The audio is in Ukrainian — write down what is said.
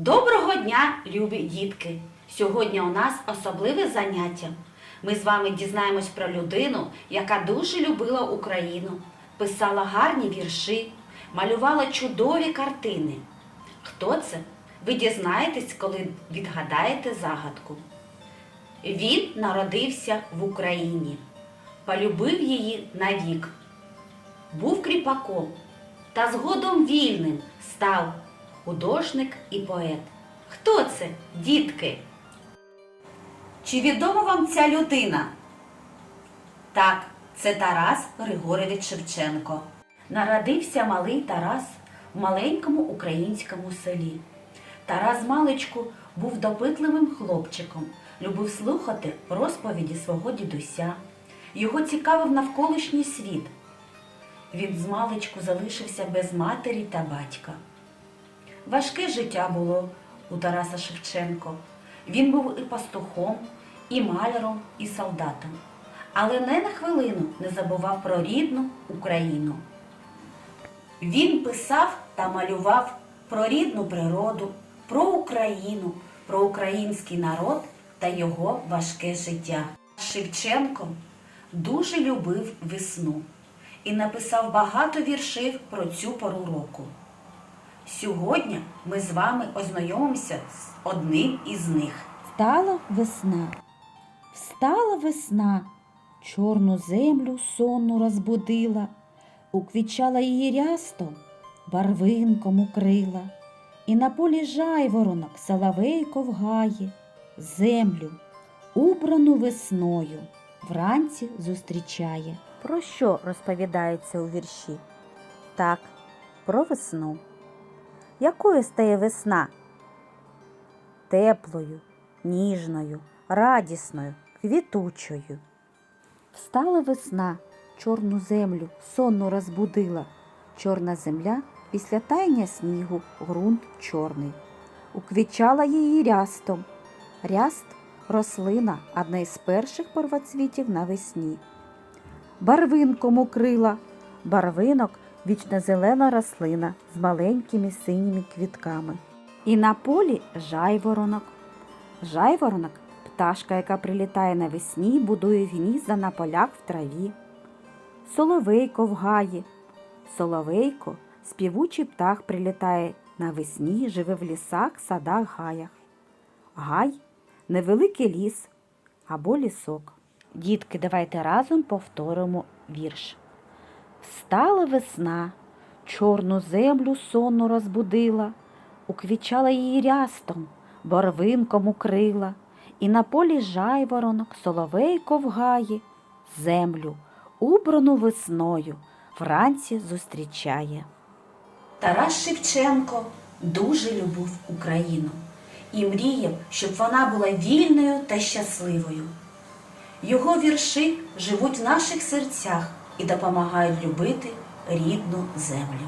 Доброго дня, любі дітки! Сьогодні у нас особливе заняття. Ми з вами дізнаємось про людину, яка дуже любила Україну, писала гарні вірші, малювала чудові картини. Хто це? Ви дізнаєтесь, коли відгадаєте загадку. Він народився в Україні, полюбив її навік, був кріпаком та згодом вільним став художник і поет. Хто це, дітки? Чи відома вам ця людина? Так, це Тарас Григорович Шевченко. Народився малий Тарас в маленькому українському селі. Тарас маличку був допитливим хлопчиком, любив слухати розповіді свого дідуся. Його цікавив навколишній світ. Він з маличку залишився без матері та батька. Важке життя було у Тараса Шевченко. Він був і пастухом, і маляром, і солдатом. Але не на хвилину не забував про рідну Україну. Він писав та малював про рідну природу, про Україну, про український народ та його важке життя. Шевченко дуже любив весну і написав багато віршів про цю пору року. Сьогодні ми з вами ознайомимося з одним із них. Встала весна, встала весна, чорну землю сонну розбудила, уквічала її рясто, барвинком укрила, і на полі жайворонок соловейко вгає, землю, убрану весною, вранці зустрічає. Про що розповідається у вірші? Так, про весну. Якою стає весна? Теплою, ніжною, радісною, квітучою. Встала весна, чорну землю сонно розбудила. Чорна земля після таяния снігу ґрунт чорний. Уквічала її рястом. Ряст рослина одна із перших первоцвітів навесні. Барвинком укрила. Барвинок вічно-зелена рослина з маленькими синіми квітками. І на полі жайворонок. Жайворонок пташка, яка прилітає навесні, будує гнізда на полях в траві. Соловейко в гаї. Соловейко співучий птах прилітає навесні, живе в лісах, садах, гаях. Гай невеликий ліс або лісок. Дітки, давайте разом повторимо вірш. Встала весна, чорну землю сонну розбудила, уквічала її рястом, барвинком укрила, і на полі жайворонок соловейко в гаї, землю, убрану весною, вранці зустрічає. Тарас Шевченко дуже любив Україну і мріяв, щоб вона була вільною та щасливою. Його вірші живуть в наших серцях і допомагають любити рідну землю.